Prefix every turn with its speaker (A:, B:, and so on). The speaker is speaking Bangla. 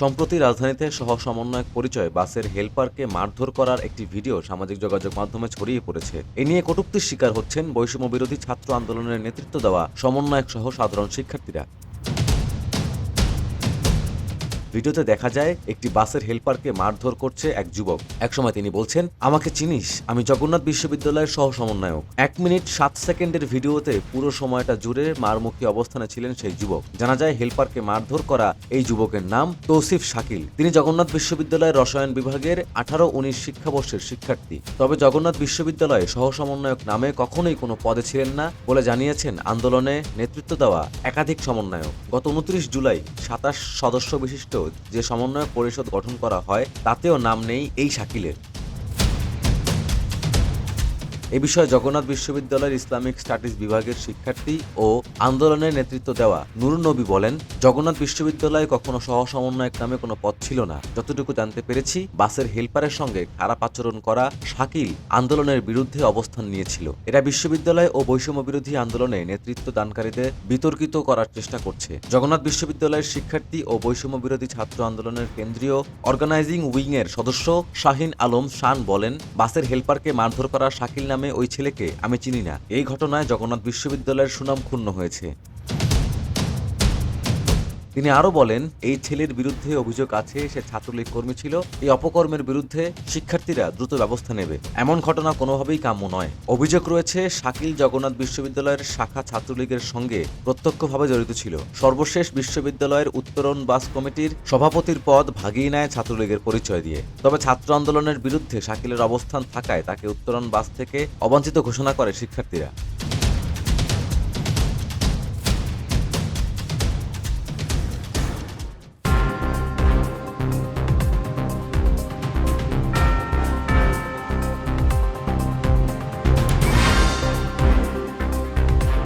A: সম্প্রতি রাজধানীতে সহ সমন্বয়ক পরিচয় বাসের হেলপারকে মারধর করার একটি ভিডিও সামাজিক যোগাযোগ মাধ্যমে ছড়িয়ে পড়েছে। এ নিয়ে কটুক্তির শিকার হচ্ছেন বৈষম্য বিরোধী ছাত্র আন্দোলনের নেতৃত্ব দেওয়া সমন্বয়ক সহ সাধারণ শিক্ষার্থীরা। ভিডিওতে দেখা যায় একটি বাসের হেলপারকে মারধর করছে এক যুবক। একসময় তিনি বলছেন, আমাকে চিনিস, আমি জগন্নাথ বিশ্ববিদ্যালয়ের সহ সমন্বয়ক এক মিনিট সাত সেকেন্ডের ভিডিওতে পুরো সময়টা জুড়ে মারমুখী অবস্থানে ছিলেন সেই যুবক। জানা যায় হেলপারকে মারধর করা এই যুবকের নাম তৌসিফ শাকিল। তিনি জগন্নাথ বিশ্ববিদ্যালয়ের রসায়ন বিভাগের আঠারো উনিশ শিক্ষাবর্ষের শিক্ষার্থী। তবে জগন্নাথ বিশ্ববিদ্যালয়ে সহ সমন্বয়ক নামে কখনোই কোনো পদে ছিলেন না বলে জানিয়েছেন আন্দোলনে নেতৃত্ব দেওয়া একাধিক সমন্বয়ক। গত উনত্রিশ জুলাই সাতাশ সদস্য বিশিষ্ট যে সমন্বয় পরিষদ গঠন করা হয় তাতেও নাম নেই এই শাকিলের। এ বিষয়ে জগন্নাথ বিশ্ববিদ্যালয়ের ইসলামিক স্টাডিজ বিভাগের শিক্ষার্থী ও আন্দোলনের নেতৃত্ব দেওয়া নুরুন নবী বলেন, জগন্নাথ বিশ্ববিদ্যালয়ে কখনো সহ সমন্বয়ক নামে কোনো পদ ছিল না। যতটুকু জানতে পেরেছি, বাসের হেলপারের সঙ্গে খারাপ আচরণ করা শাকিল আন্দোলনের বিরুদ্ধে অবস্থান নিয়েছিল। এরা বিশ্ববিদ্যালয় ও বৈষম্য বিরোধী আন্দোলনে নেতৃত্ব দানকারীদের বিতর্কিত করার চেষ্টা করছে। জগন্নাথ বিশ্ববিদ্যালয়ের শিক্ষার্থী ও বৈষম্য বিরোধী ছাত্র আন্দোলনের কেন্দ্রীয় অর্গানাইজিং উইং এর সদস্য শাহিন আলম শান বলেন, বাসের হেলপারকে মারধর করা শাকিল নামে ওই ছেলেকে আমি চিনি না। এই ঘটনায় জগন্নাথ বিশ্ববিদ্যালয়ের সুনাম ক্ষুণ্ণ হয়েছে। তিনি আরও বলেন, এই ছেলের বিরুদ্ধে অভিযোগ আছে, সে ছাত্রলীগ কর্মী ছিল। এই অপকর্মের বিরুদ্ধে শিক্ষার্থীরা দ্রুত ব্যবস্থা নেবে। এমন ঘটনা কোনোভাবেই কাম্য নয়। অভিযোগ রয়েছে, শাকিল জগন্নাথ বিশ্ববিদ্যালয়ের শাখা ছাত্রলীগের সঙ্গে প্রত্যক্ষভাবে জড়িত ছিল। সর্বশেষ বিশ্ববিদ্যালয়ের উত্তরণ বাস কমিটির সভাপতির পদ ভাগিয়ে নেয় ছাত্রলীগের পরিচয় দিয়ে। তবে ছাত্র আন্দোলনের বিরুদ্ধে শাকিলের অবস্থান থাকায় তাকে উত্তরণ বাস থেকে অবাঞ্ছিত ঘোষণা করে শিক্ষার্থীরা।